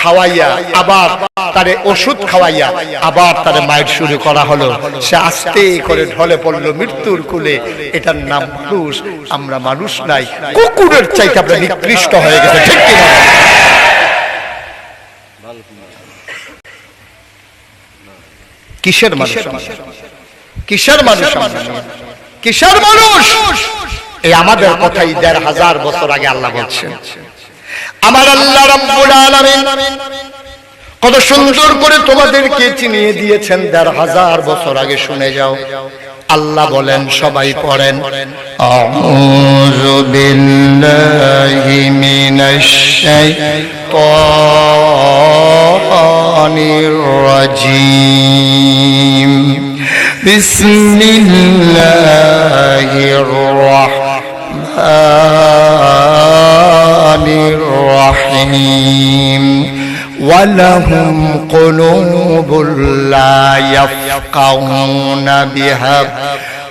খাওয়াইয়া, আবার তারে ওষুধ খাওয়াইয়া, আবার তারে মায়ের শুরু করা হলো। সে আস্তে করে ঢলে পড়ল মৃত্যুর কুলে। এটার নাম মানুষ, আমরা মানুষ নাই। কুকুরের চাইতে আমরা নিকৃষ্ট হয়ে গেছে, ঠিক কিসের মানুষ কিসের মানুষ কিসের মানুষ? এই আমাদের কথাই দেড় হাজার বছর আগে আল্লাহ বলছেন। আমার আল্লাহ রাব্বুল আলামিন কত সুন্দর করে তোমাদেরকে চিনিয়ে দিয়েছেন দেড় হাজার বছর আগে, শুনে যাও। আল্লাহ বলেন, সবাই পড়েন। আউযু বিল্লাহি মিনাশ শাইতানির রাজিম। বিসমিল্লাহির রাহমানির الرحيم. ولهم قلوب لا يفقهون بها.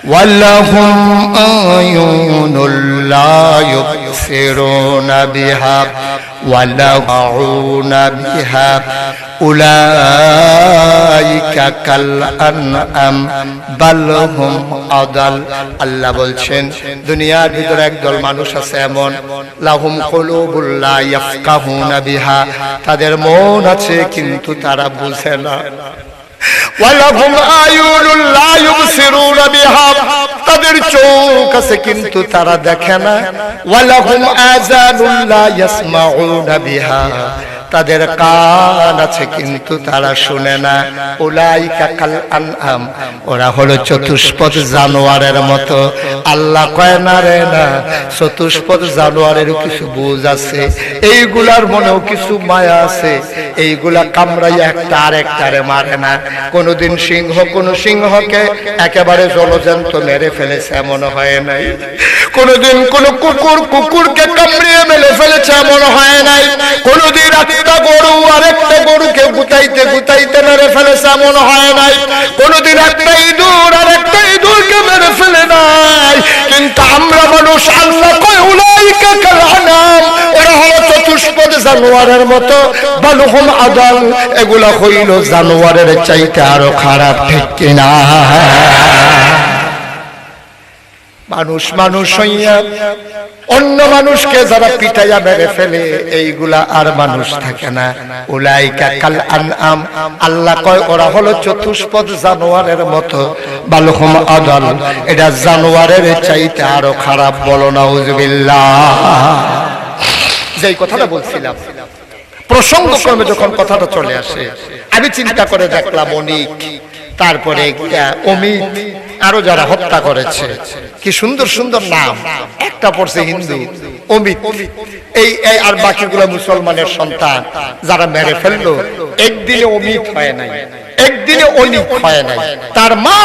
ولهم أعين لا يبصرون بها ولهم بها أولئك كالأنعام بل هم أضل আল্লাহ বলছেন দুনিয়ার ভিতরে একদল মানুষ আছে এমন লাহুম কুলুবুল্লা ইয়াফকাহুনা বিহা তাদের মন আছে কিন্তু তারা বুঝে না তাদের চোখ আছে কিন্তু তারা দেখে না। ওয়ালাহুম আজানুল্লাহ ইয়াসমাউনা বিহা। তাদের কান আছে, কিন্তু তারা শুনে না। উলাইকা কাল আনআম ওরা হলো চতুষ্পদ জানোয়ারের মতো। আল্লাহ কয়, না রে, না, চতুষ্পদ জানোয়ারের কিছু বুঝ আছে। এইগুলার মনেও কিছু মায়া আছে। এইগুলা কামড়াইয়া একটা আরেকটারে মারে না। কোনোদিন সিংহ, কোন সিংহকে একেবারে জলজন্ত মেরে ফেলেছে এমন হয় নাই। কোনোদিন কোন কুকুর, কুকুরকে কামড়িয়ে মেরে ফেলেছে এমন হয় নাই। কোনোদিন একটা গরু, আরেকটা গরুকে গুতাইতে গুতাইতে মেরে ফেলেছে, এমন হয় নাই। কোনোদিন একটা ইঁদুর, আরেকটা ইঁদুরকে মেরে ফেলে নাই। কিন্তু আমরা মানুষ, আল্লাহ কয়, উলাইকা ওরা হলো চতুষ্পদ জানোয়ারের মতো। বালুহম আদাল। এগুলা হইল জানোয়ারের চাইতে আরও খারাপ, ঠিক কিনা? মানুষ মানুষ হইয়া, অন্য মানুষকে যারা পিটাইয়া মেরে ফেলে, এইগুলা আর মানুষ থাকে না। উলাইকা কাল আনআম। আল্লাহ কয়, ওরা হলো চতুষ্পদ জানোয়ারের মতো। বালুহম আদাল। এটা জানোয়ারের চাইতে আরও খারাপ বলো না নাউজুবিল্লাহ যেই কথাটা বলছিলাম, প্রসঙ্গক্রমে যখন কথাটা চলে আসে, আমি চিন্তা করে দেখলাম অনিক তারপরে অমিত আরও যারা হত্যা করেছে। কি সুন্দর সুন্দর নাম। একটা পড়ছে হিন্দু অমিত। এই আর বাকিগুলো মুসলমানের সন্তান যারা মেরে ফেলল। একদিনে অমিত হয় নাই একদিনে অনিক হয় নাই। তার মা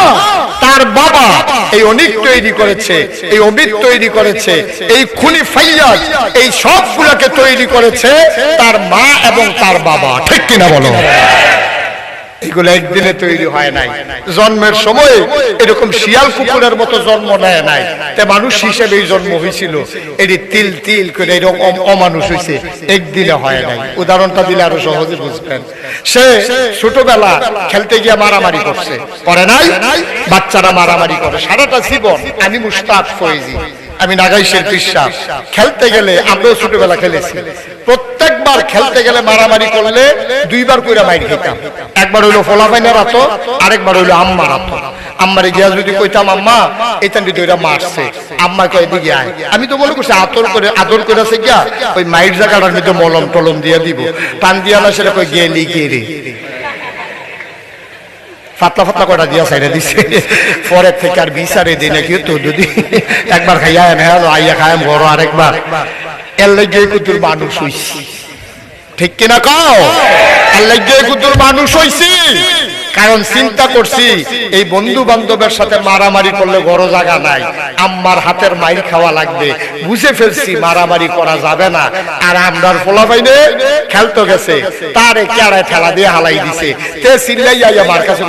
তার বাবা এই অনিক তৈরি করেছে এই অমিত তৈরি করেছে এই খুনি ফাইয়াজ এই সবগুলোকে তৈরি করেছে তার মা এবং তার বাবা। ঠিক কিনা বলো? এগুলো একদিনে তৈরি হয় নাই। জন্মের সময় এরকম শিয়াল কুকুরের মতো জন্ম নেয় নাই। তে মানুষ হিসেবে জন্ম হয়েছিল। এটি তিল তিল করে এরকম অমানুষ হয়েছে। একদিনে হয় নাই। উদাহরণটা দিলে আরও সহজে বুঝবেন। সে ছোটবেলা খেলতে গিয়ে মারামারি করছে। করে নাই? বাচ্চারা মারামারি করে। সারাটা জীবন আমি মুস্তাক ফয়েজি আমি নাগাইশের পিসাব খেলতে গেলে আমরাও ছোটবেলা খেলেছি। প্রত্যেকবার খেলতে গেলে মারামারি করলে দুইবার কইরা মাইর খেতাম। একবার হইল ফোলাফাইনের হাত আরেকবার হইল আম্মার হাত আম্মারে গিয়া যদি কইতাম, আম্মা এইখান দিয়ে দুইটা মারছে। আম্মা কয় দিকে আয়। আমি তো মনে করছি আদর করে আদর করে আছে গিয়া ওই মাইর জায়গাটার মধ্যে মলম টলম দিয়ে দিব। টান দিয়া না সেটা কই গেলি কে ফাতলা ফাতলা কটা দিয়া সাইডে দিছে। পরের থেকে আর বিচারে দিই নাকি তো যদি। একবার খাইয়া এনে আইয়া খায়, বড় আরেকবার। এর লাগে কুতুর মানুষ হইছি। ঠিক কিনা কাও? এর লাগে কুতুর মানুষ হইছি। কারণ চিন্তা করছি এই বন্ধু বান্ধবের সাথে মারামারি করলে বড় জায়গা নাই। আম্মার হাতের মাইর খাওয়া লাগবে। বুঝে ফেলছি মারামারি করা যাবে না। আর আমরার ফোলা পাইনে খেলতো গেছে। তারে কেড়ায় ঠেলা দিয়ে হালাই দিছে। তে সিল্লাই আইয়া মার কাছে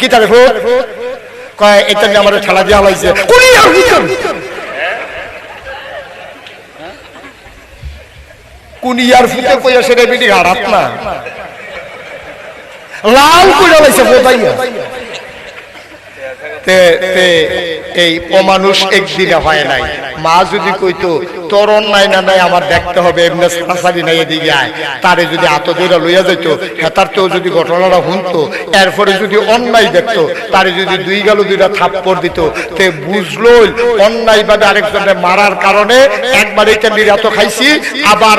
কি তারে কয় এটা আমার ঠেলা দিয়ে হালাইছে। হুজুর কুনিয়ার ফুটে কইয়া সেটা বিটি হারাত না। লাল কইরা লাইছে বোধাইয়া। এই অমানুষ একদিনে হয় নাই। মা যদি কইতো, তোর অন্যায় না নাই, আমার দেখতে হবে, এমনি নাই এদিকে আয়। তারে যদি লইয়া যাইত, হেতার তো যদি ঘটনাটা শুনতো এরপরে যদি অন্যায় দেখতো, তারে যদি দুই গেল দুইটা দিত, তে বুঝলোই, অন্যায় আরেকজনে মারার কারণে একবার এটা নিরাত খাইছি, আবার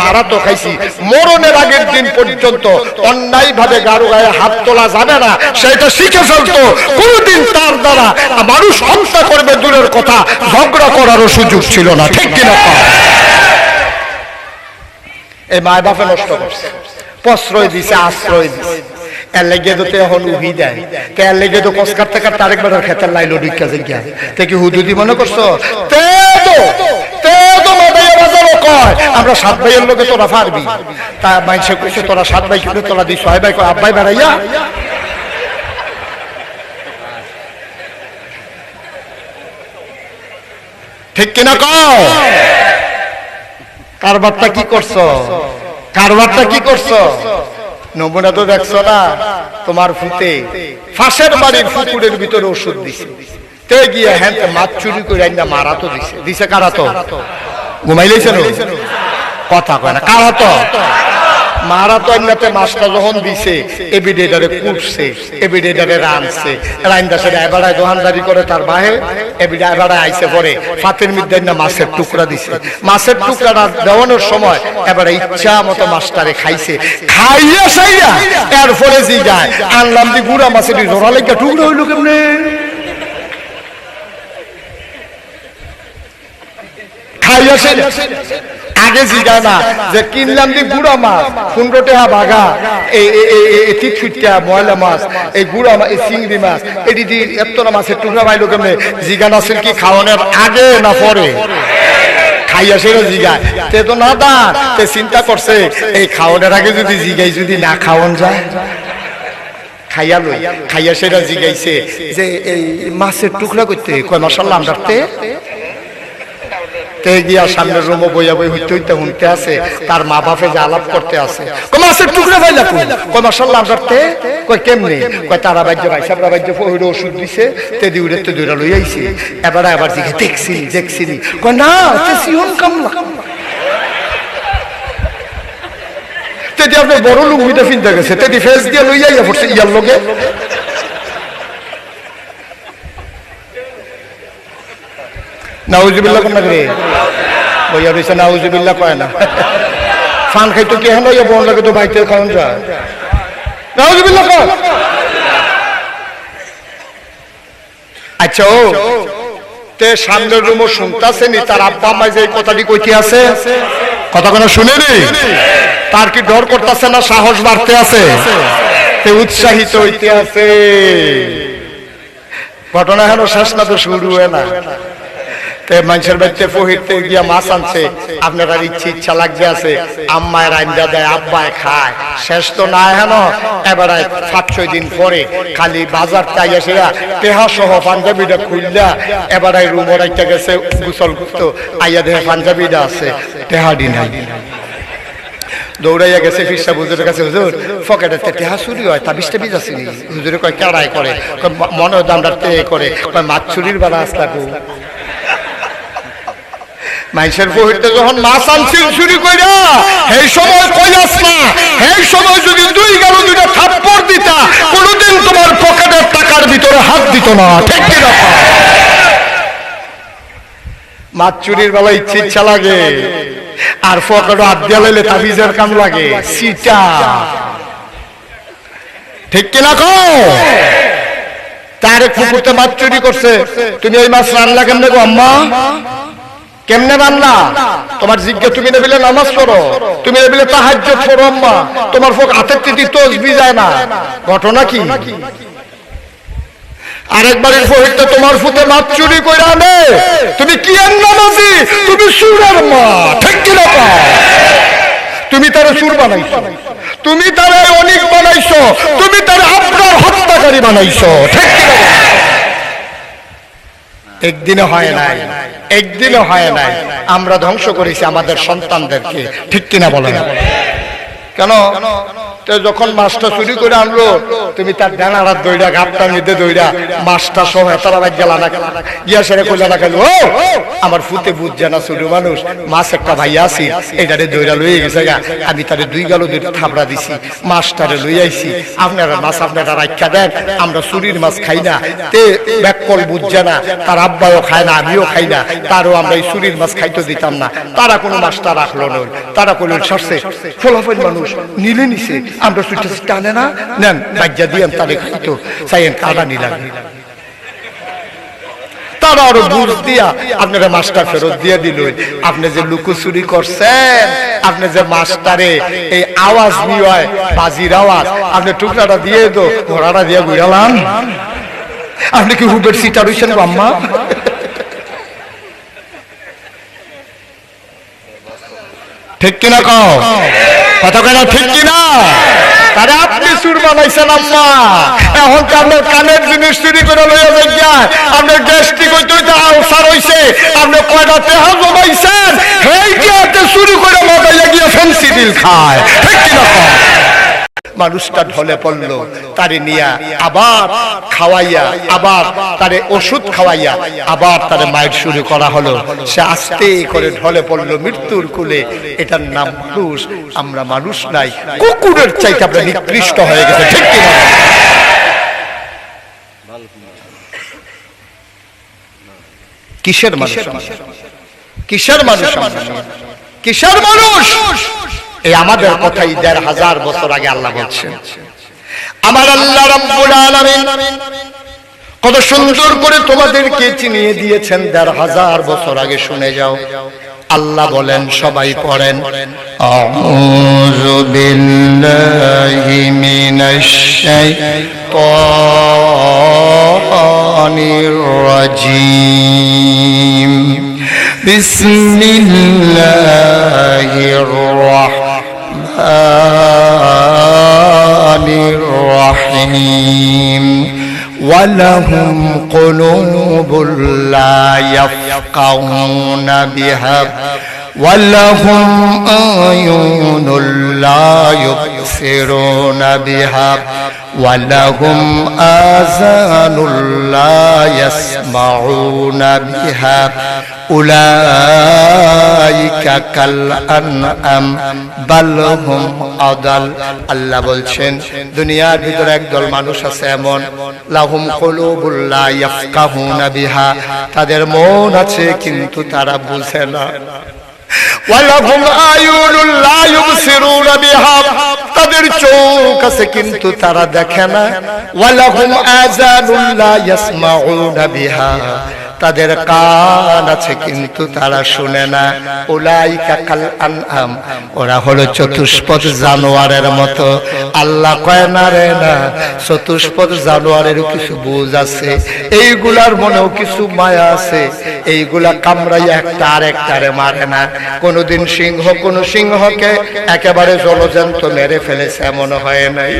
মারা তো খাইছি। মরণের আগের দিন পর্যন্ত অন্যায় ভাবে গাড়ু গায়ে হাত তোলা যাবে না, সেটা শিখে ফেলতো। কোনদিন তার দ্বারা মানুষ হত্যা করবে দূরের কথা, ঝগড়া করারও সুযোগ ছিল না, ঠিক কিনা এই মায় বাপে নষ্ট করছে। প্রশ্রয় দিছে, আশ্রয় দিছে। মনে করছ? কয়, আমরা সাত ভাইয়ের লোকে তোরা পারবি তা মাইসে কইছে, তোরা সাত ভাই কিন্তু তোরা দিস ভাই আব্বাই বেড়াইয়া ঠিক কিনা কও? কারবারটা কি করছ? কারবারটা কি করছ? নমুনা তো দেখছ না তোমার ফুতে ফাঁসের বাড়ির পুকুরের ভিতরে ওষুধ দিছে। তে গিয়ে হ্যাঁ মাছ চুরি করে আইনা মারা তো দিছে। দিছে কারা তো? ঘুমাইলেছে কথা কয় না কারা তো? মারা তো এমনিতে মাছটা যখন দিছে এবিডেটারে কুটছে এবিডেটারে রানছে রাইন্দা সে এবারে দোকানদারি করে তার বাহে এবিডে এবারে আইসে পরে ফাতের মধ্যে না মাছের টুকরা দিছে। মাছের টুকরাটা দেওয়ানোর সময় এবারে ইচ্ছা মতো মাছটারে খাইছে। খাইয়া সাইয়া এরপরে জি যায়। আনলাম দি গুড়া মাছের জোড়া লেগে টুকরা হইল কেমনে? খাইয়া সাইয়া আগে জিগায় না, যে কিনলাম দি গুড়া মাছ, পনেরো টাকা বাগা এই তিতফুটিয়া ময়লা মাছ, এই গুড়া মাছ, এই চিংড়ি মাছ, এটি দি এতটা মাছের টুকরা পাইলো কেমনে জিগান আছে কি খাওয়ানোর আগে না পরে? খাইয়া সেটা জিগায়। তে তো না দা, তে চিন্তা করছে, এই খাওয়ানোর আগে যদি জিগাই যদি না খাওয়ান যায়? খাইয়া লই, খাইয়া সেটা জিগাইছে, যে এই মাছের টুকরা করতে কয় মশাল্লা আমদারতে তে গিয়া সামনের রুমে বইয়া বই হইতে হইতে আছে, তার মা বাপে যে আলাপ করতে আছে। টুকরা পাইলা কই কেমনে? কয়, তারা বাজ্য পহিরে ওষুধ দিছে, তে দিউরে তে দুইরা লই আইছি। এবার আবার দিকে দেখছি দেখছি কয়, না, তে সিহন কামলা। তেদি আপনি বড় লুঙ্গিটা ফিনতে গেছে তেদি ফেস দিয়ে লইয়া ইয়া পড়ছে ইয়ার লগে। নাউজুবিল্লাহ কোন রে। বইয়া কয় না। ফান খাইতো কি হেন ইয়া বন লাগে তো কয়। আচ্ছা ও, তে সামনের রুমও শুনতাছে নি তার আব্বা আম্মা যে কথাটি কইতে আছে কথা কোনো শুনেনি? তার কি ডর করতেছে না সাহস বাড়তে আছে? তে উৎসাহিত হইতে আছে। ঘটনা হেন শেষ না তো শুরু হয় না। মানুষের বাড়িতে ফহিরতে মাছ আনছে। আপনার ইচ্ছে ইচ্ছা লাগবে আছে। আম্মায় রান্দা দেয় আব্বায় খায়। শেষ তো না হেন সাত, ছয় দিন পরে খালি বাজার পেহা সহ পাঞ্জাবিটা খুললা। গেছে গুসল করতো আইয়া পাঞ্জাবিটা আছে। দৌড়াইয়া গেছে ফিরসা হুজুরের কাছে, হুজুর টেহা চুরি হয়, তা বিশটা হুজুরে কয়, কেড়াই করে? মনে হয় করে। কয়, মাছ চুরির বেলা আসলা মাইসের বহিতে যখন মাছ আনছিল, চুরি কইরা সেই সময় কইয়াস না সেই সময় যদি দুই গেল দুইটা থাপ্পড় দিতা, কোনোদিন তোমার পকেটের টাকার ভিতরে হাত দিত না। ঠিক কি না মাছ চুরির বেলা ইচ্ছে ইচ্ছা লাগে, আর ফকেটও হাত দিয়া লাইলে তাবিজের কাম লাগে। সিটা। ঠিক কো তার পুকুরতে মাছ চুরি করছে। তুমি এই মাছ রান্না কেমনে গো আম্মা কেমনে রান্না তোমার জিজ্ঞে তুমি নেবিলে নামাজ পড়ো। তুমি নেবিলে তাহাজ্য পড়ো, আম্মা। তোমার ফোক হাতের তিতি তসবি যায় না। ঘটনা কি? আরেকবারের ফহিরতে তোমার ফুতে মাছ চুরি করে আনে। তুমি কি নামাজি? তুমি সুরের মা। ঠিক কি না তুমি তারে সুর বানাইছো। তুমি তারে অনেক বানাইছো। তুমি তারে আপনার হত্যাকারী বানাইছো। ঠিক কি একদিনে হয় নাই। একদিনও হয় নাই। আমরা ধ্বংস করেছি আমাদের সন্তানদেরকে। ঠিক কিনা বলেন? কেন? যখন মাছটা চুরি করে আনলো, তুমি তার ডানার দইরা গাপটা নিতে দইরা মাছটা সহ তারা গেলা না গিয়া সেরে কইলা না খেলো ও, আমার ফুতে বুঝছে না ছোট মানুষ, মাছ একটা ভাই আছি এটারে দইরা লইয়ে গেছে গা, আমি তারে দুই গালো দুই থাবড়া দিছি, মাছটারে লই আইছি, আপনারা মাছ আপনারা রাখা দেন, আমরা চুরির মাছ খাই না, তে ব্যাকল বুঝছে না তার আব্বাও খায় না, আমিও খাই না, তারও আমরা এই চুরির মাছ খাইতে দিতাম না, তারা কোনো মাছটা রাখল নয় তারা কইল সরছে ফলাফল মানুষ নিলে নিছে আমরা সুইটা টানে না। নেন, বাজ্যা দিয়ে তারে খাইতো চাইয়েন কাদা নিলাম। তারা আরও দিয়া আপনারা মাছটা ফেরত দিয়ে দিল আপনি যে করছেন, আপনি যে মাছটারে এই আওয়াজ নিয়ে বাজির আওয়াজ, আপনি টুকরাটা দিয়ে দো ঘোড়াটা দিয়ে ঘুরালাম। আপনি কি হুবের সিটা রইছেন গো আম্মা? ঠিক কিনা কও? কথা কথা ঠিক কিনা? তারে আপনি সুর বানাইছেন আম্মা। এখন তো আপনার কানের জিনিস চুরি করে লইয়া যাইয়া আপনার গ্যাস্ট্রিক হইতে হইতে আলসার হইছে। আপনি কয়টা তেহা জমাইছেন? হেই কি চুরি করে মজাইয়া গিয়া ফেন্সি দিল খায়। ঠিক কিনা? মানুষটা ঢলে পড়ল, তারে নিয়া আবার খাওয়াইয়া, আবার তারে ওষুধ খাওয়াইয়া, আবার তারে মায়ের শুরু করা হলো। সে আস্তে করে ঢলে পড়ল মৃত্যুর কুলে। এটার নাম মানুষ, আমরা মানুষ নাই। কুকুরের চাইতে আমরা নিকৃষ্ট হয়ে গেছে, ঠিক কিনা কিসের মানুষ কিসের মানুষ কিসের মানুষ? এই আমাদের কথাই দেড় হাজার বছর আগে আল্লাহ বলছেন। আমার আল্লাহ রাব্বুল আলামিন কত সুন্দর করে তোমাদেরকে চিনিয়ে দিয়েছেন দেড় হাজার বছর আগে শুনে যাও। আল্লাহ বলেন, সবাই পড়েন। আউযু বিল্লাহি মিনাশ শাইতানির রাজীম। বিসমিল্লাহির রাহমানির الرحمن الرحيم. ولهم قلوب لا يفقهون بها. ولهم أعين لا يبصرون بها ولهم آذان لا يسمعون بها أولئك كالأنعام بل هم أضل আল্লাহ বলছেন দুনিয়ার ভিতরে একদল মানুষ আছে এমন লাহুম কলুবুল্লাহ ইয়াফকাহুনা বিহা তাদের মন আছে কিন্তু তারা বুঝে না তাদের চোখ আছে কিন্তু তারা দেখে না। ওয়ালাহুম আযানুল লা ইয়াসমাউনা বিহা। তাদের কান আছে, কিন্তু তারা শুনে না। উলাইকা কাল আনআম, ওরা হলো চতুষ্পদ জানোয়ারের মতো। আল্লাহ কয়, না রে, না, চতুষ্পদ জানোয়ারেরও কিছু বুঝ আছে। এইগুলার মনেও কিছু মায়া আছে। এইগুলা কামড়াইয়া একটা আর একটারে মারে না। কোনোদিন সিংহ, কোন সিংহকে একেবারে জলজন্ত মেরে ফেলেছে, এমন হয় নাই।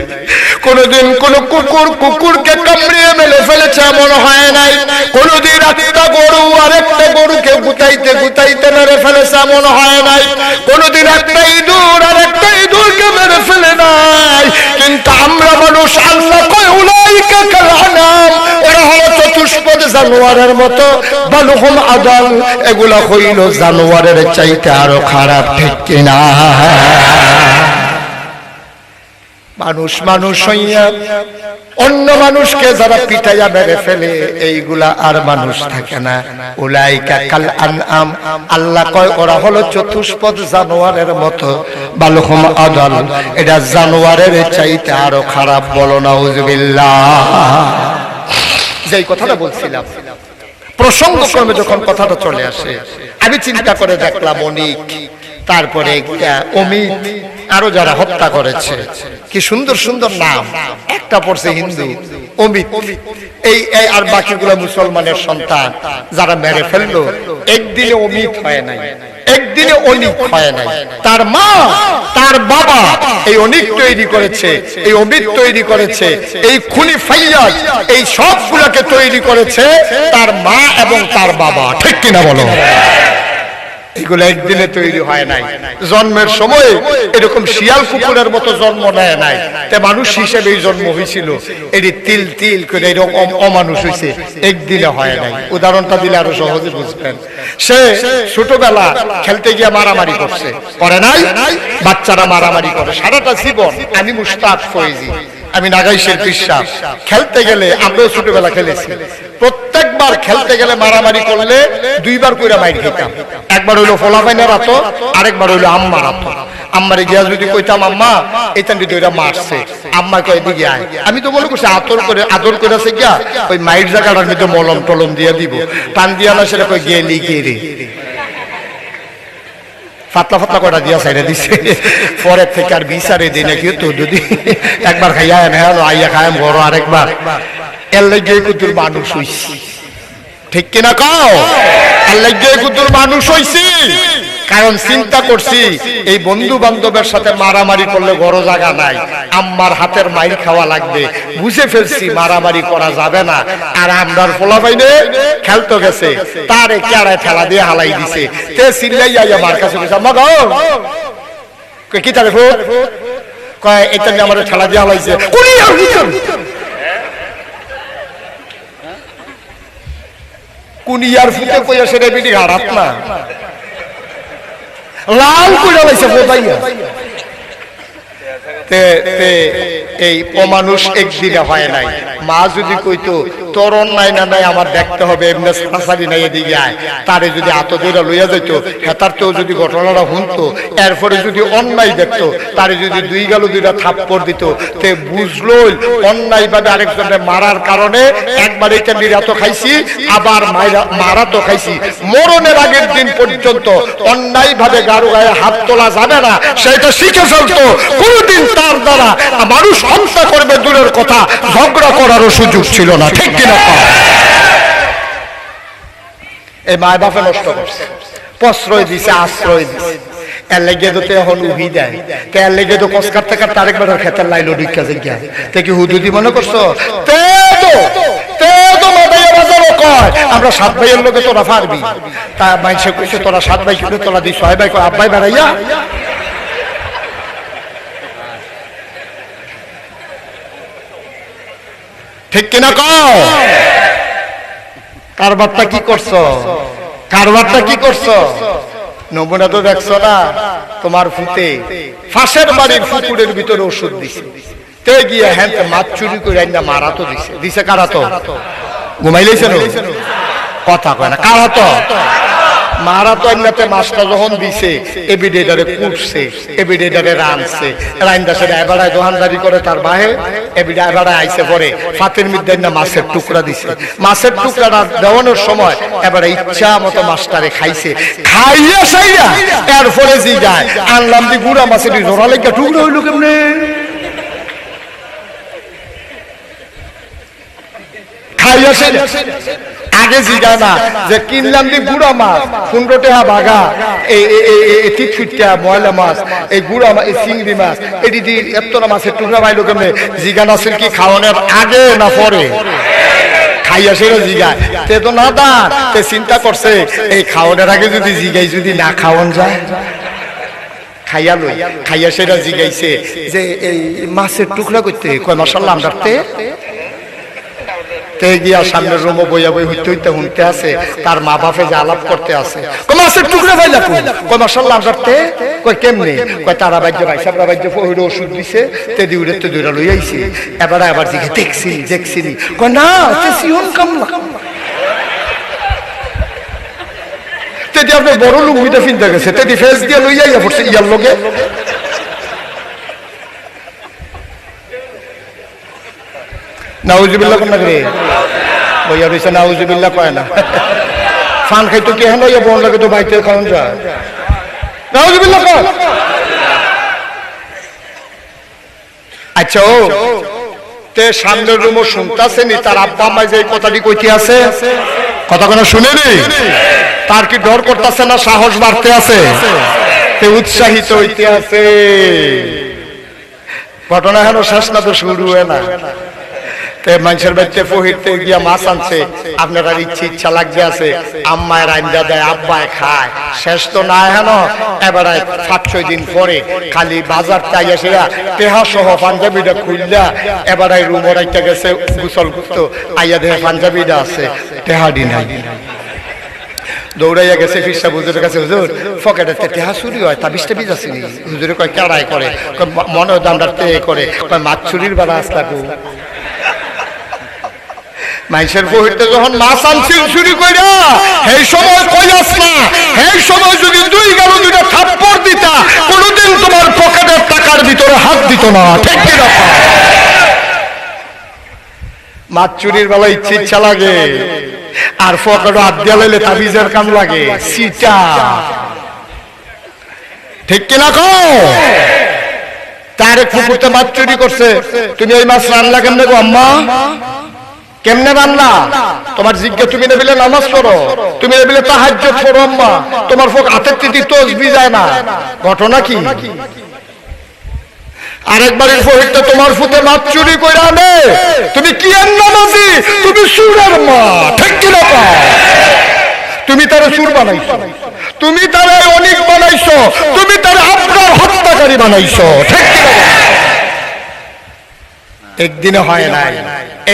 কোনোদিন কোন কুকুর, কুকুরকে কামড়িয়ে মেরে ফেলেছে, এমন হয় নাই। কোনোদিন গরু আর একটা গরুকে গুতাইতে গুতাইতে মেরে ফেলেছে, এমন হয় নাই। একটা ইঁদুর আর একটা ইঁদুরকে মেরে ফেলে নাই। কিন্তু আমরা মানুষ, আল্লাহ কয়, উলাইকা কালানাম ওরা হলো চতুষ্পদ জানোয়ারের মতো। বালুহম আদাল, এগুলা হইল জানোয়ারের চাইতে আরও খারাপ, ঠিক কিনা? মানুষ মানুষ হইয়া, অন্য মানুষকে যারা পিটাইয়া মেরে ফেলে, এইগুলা আর মানুষ থাকে না। উলাইকা কাল আনআম। আল্লাহ কয়, ওরা হলো চতুষ্পদ জানোয়ারের মতো। বালুহম আদাল। এটা জানোয়ারের চাইতে আরও খারাপ বলো না যেই কথাটা বলছিলাম প্রসঙ্গ প্রসঙ্গক্রমে যখন কথাটা চলে আসে, আমি চিন্তা করে দেখলাম অনিক। তারপরে অমিত আরও যারা হত্যা করেছে। কি সুন্দর সুন্দর নাম। একটা পড়ছে হিন্দু, অমিত। এই আর বাকিগুলো মুসলমানের সন্তান, যারা মেরে ফেলল। একদিনে অমিত হয় নাই, একদিনে অনিক হয় নাই। তার মা, তার বাবা এই অনিক তৈরি করেছে, এই অমিত তৈরি করেছে, এই খুনি ফাইয়াজ, এই সবগুলোকে তৈরি করেছে তার মা এবং তার বাবা। ঠিক কিনা বলো? এগুলো একদিনে তৈরি হয় নাই। জন্মের সময় এরকম শিয়াল কুকুরের মতো জন্ম নেয় নাই। তে মানুষ হিসেবেই জন্ম হয়েছিল এটি তিল তিল করে এরকম অমানুষ হয়েছে একদিনে হয় নাই। উদাহরণটা দিলে আরও সহজে বুঝবেন। সে ছোটবেলা খেলতে গিয়ে মারামারি করছে। করে নাই? বাচ্চারা মারামারি করে। সারাটা জীবন আমি মুস্তাক ফয়েজি আমি নাগাইশের পিসাব খেলতে গেলে আমরাও ছোটবেলা খেলেছি। প্রত্যেকবার খেলতে গেলে মারামারি করলে দুইবার কইরা মাইর খেতাম। একবার হইল ফোলাফাইনের আতো আরেকবার হইল আম্মার আতো আম্মারে গিয়া যদি কইতাম, আম্মা এইখান দিয়ে ওইটা মারছে। আম্মা কয় দিকে আয়। আমি তো মনে করছি আতর করে আদর করেছে গিয়া, ওই মাইর জায়গাটার মধ্যে মলম টলম দিয়ে দিব। টান দিয়া না সেটা কই গেলি গেরে ফাতলা ফাতলা কটা দিয়া সাইডে দিছে। পরে থেকে আর বিচারে দিই নাকি তো যদি একবার খাইয়া এনে হলো আইয়া খায় বড় আরেকবার। এর লাগে কুতুর মানুষ হইছি। ঠিক কিনা কও? এর লাগে কুতুর মানুষ হইছি। কারণ চিন্তা করছি এই বন্ধু বান্ধবের সাথে মারামারি করলে বড় জায়গা নাই। আম্মার হাতের মাইর খাওয়া লাগবে। বুঝে ফেলছি মারামারি করা যাবে না। আর আমরার ফোলা পাইনে খেলতে গেছে। তার একে আড়াই ঠেলা দিয়ে হালাই দিছে। তে চিল্লাই আইয়া মার কাছে কি তারে ফুট কয় এটা নিয়ে আমার ঠেলা দিয়ে হালাইছে। কুনিয়ার ফুটে কইয়া সেটা বিটি হারাত না। লাল করে লাইছে বোধাইয়া তে তে এই অমানুষ একদিনে হয় নাই। মা যদি কইতো, তোর অন্যায় না নাই, আমার দেখতে হবে, এমনি সারাসারি নাই এদিকে আয়। তারে যদি আত দইরা লইয়া যাইতো হেতার তো যদি ঘটনাটা শুনতো এরপরে যদি অন্যায় দেখতো, তারে যদি দুই গেল দুইটা থাপ্পড় দিত, তে বুঝলোই অন্যায় ভাবে আরেকজনের মারার কারণে একবার এটা নিরাত খাইছি, আবার মারা তো খাইছি। মরণের আগের দিন পর্যন্ত অন্যায় ভাবে গারো গায়ে হাত তোলা যাবে না সেটা শিখে ফেলতো। কোনদিন তার দ্বারা মানুষ হত্যা করবে দূরের কথা করারও সুযোগ ছিল না, ঠিক কিনা? এই মায় বাপে নষ্ট করছে। প্রশ্রয় দিছে, আশ্রয় দিছে। মনে করছ? তে আমরা সাত ভাইয়ের লোকে তোরা পারবি তা মাইসে তোরা সাত ভাই তোরা দিস ভাই আব্বাই বেড়াইয়া ঠিক কিনা কারবারটা কি করছ? কারবারটা কি করছ? নমুনা তো দেখছ না, তোমার ফুতে ফাঁসের বাড়ির পুকুরের ভিতরে ওষুধ দিছে। তে গিয়ে হ্যাঁ মাছ চুরি করে আইনা মারা তো দিছে। দিছে কারা ঘুমাইলেছে কথা কয় না, কারা তো? মারা তো এমনিতে মাছটা যখন দিছে এবিডেটারে কুটছে এবিডেটারে রানছে রাইন্দা সেটা এবারায় করে তার বাহে এবিডে এবারায় আইসে পরে ফাতের মধ্যে না মাছের টুকরা দিছে। মাছের টুকরাটা দেওয়ানোর সময় এবারে ইচ্ছা মতো মাছটারে খাইছে। খাইয়া সাইয়া এরপরে জি যায়, আনলাম দি গুড়া মাছের জোড়া লেগে টুকরা হইল কেমনে? খাইয়া সাইয়া আগে জিগা না, যে কিনলাম দি গুড়া মাছ, পনেরো টাকা বাগা এই তিতফুটটা ময়লা মাছ, এই গুড়া মাছ এই চিংড়ি মাছ, এটি দি এতটা মাছের টুকরা পাইলো কেমনে? জিগা নাছিল কি খাওয়ানোর আগে না পরে? খাইয়া সেটা জিগায় তে তো না দা তে চিন্তা করছে, এই খাওয়ানোর আগে যদি জিগাই যদি না খাওয়ান যায়। খাইয়া লই, খাইয়া সেটা জিগাইছে। যে এই মাছের টুকরা করতে কয় মশাল্লা আমরাতে তে গিয়া সামনের রুমে বইয়া বই হইতে হইতে আছে, তার মা বাপে আলাপ করতে আছে। টুকরা কই? ভাই ওষুধ দিছে কামলা। তেদি বড় লুঙ্গিটা ফিনতে গেছে তেদি ফেস দিয়ে লই যাইয়া পড়ছে, ইয়ার লগে। নাউজুবিল্লাহ কোন রে বইয়া কয় না। ফান ইয়া বোন লাগে তো বাইতে খাওন যায়। নাউজুবিল্লাহ কয়। আচ্ছা ও, তে সামনের শুনতাছে নি তার আব্বা আম্মা যে কথাটি কইতে আছে, কথা কোনো শুনেনি? তার কি ডর করতেছে না সাহস বাড়তে আছে? তে উৎসাহিত হইতে আছে। ঘটনা হেন শেষ না তো শুরু হয় না। মানুষের আছে। দিন তেহা গেছে গুসল আইয়া পাঞ্জাবিটা আছে। দৌড়াইয়া গেছে ফিরসা হুজুরের কাছে, হুজুর পকেটের তে টেহা চুরি হয় হুজুরে কয় কেড়াই করে? মনে দামদার তে করে। মাছ চুরির বেলা আসলাকু মাইসের বহিতে যখন মাছ আনছিল চুরি কইরা সেই সময় কইলাস না সেই সময় যদি দুই গেল দুইটা থাপ্পড় দিতা, কোনোদিন তোমার পকেটের টাকার ভিতরে হাত দিত না। ঠিক কি না? মাছ চুরির বেলা ইচ্ছে ইচ্ছা লাগে, আর ফকড়ো হাত দিয়া লাইলে তাবিজের কাম লাগে। সিটা। ঠিক কিনা কো তার পুকুরতে মাছ চুরি করছে। তুমি এই মাছ রান্না কেমনে গো আম্মা কেমনে রান্না তোমার জিজ্ঞা তুমি নেবিলে নামাজ পড়ো, তুমি নেবিলে তাহাজ্য পড়ো আম্মা। তোমার ফোক হাতের তিতি তসবি যায় না। ঘটনা কি? আরেকবারের তোমার ফুতে মাছ চুরি করে আনে। তুমি কি নামাজি তুমি সুরের মা, ঠিক কি না তুমি তারে সুর বানাইছো। তুমি তারে অনেক বানাইছো। তুমি তারে আপনার হত্যাকারী বানাইছো, ঠিক কি না বলো? একদিনও হয় নাই।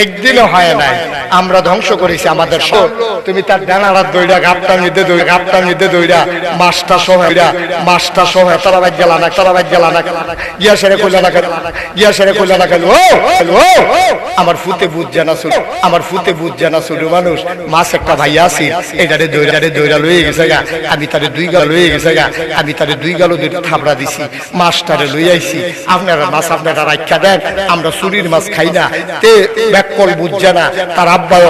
একদিনও হয় নাই। আমরা ধ্বংস করেছি আমাদের সব তুমি তার ডানারাত দইরা গাপটা নিতে দই গাপটা নিতে দইরা মাছটা সহায়রা মাছটা সহায় তারা বাইক গেলা না, তারা বাইক গেলা না। গিয়া সেরে কইলা না গিয়া সেরে কইলা না ও ও আমার ফুতে বুঝ জানা শুরু আমার ফুতে বুঝ জানা শুরু মানুষ। মাছ একটা ভাই আসি এটারে দইরারে দইরা লয়ে গেছে গা। আমি তারে দুই গাল লয়ে গেছে গা। আমি তারে দুই গাল দুইটা থাবড়া দিছি, মাছটারে লই আইছি। আপনারা মাছ আপনারা রাখা দেন, আমরা চুরির মাছ খাই না। তে ব্যাককল বুঝছে না তার আব্বাও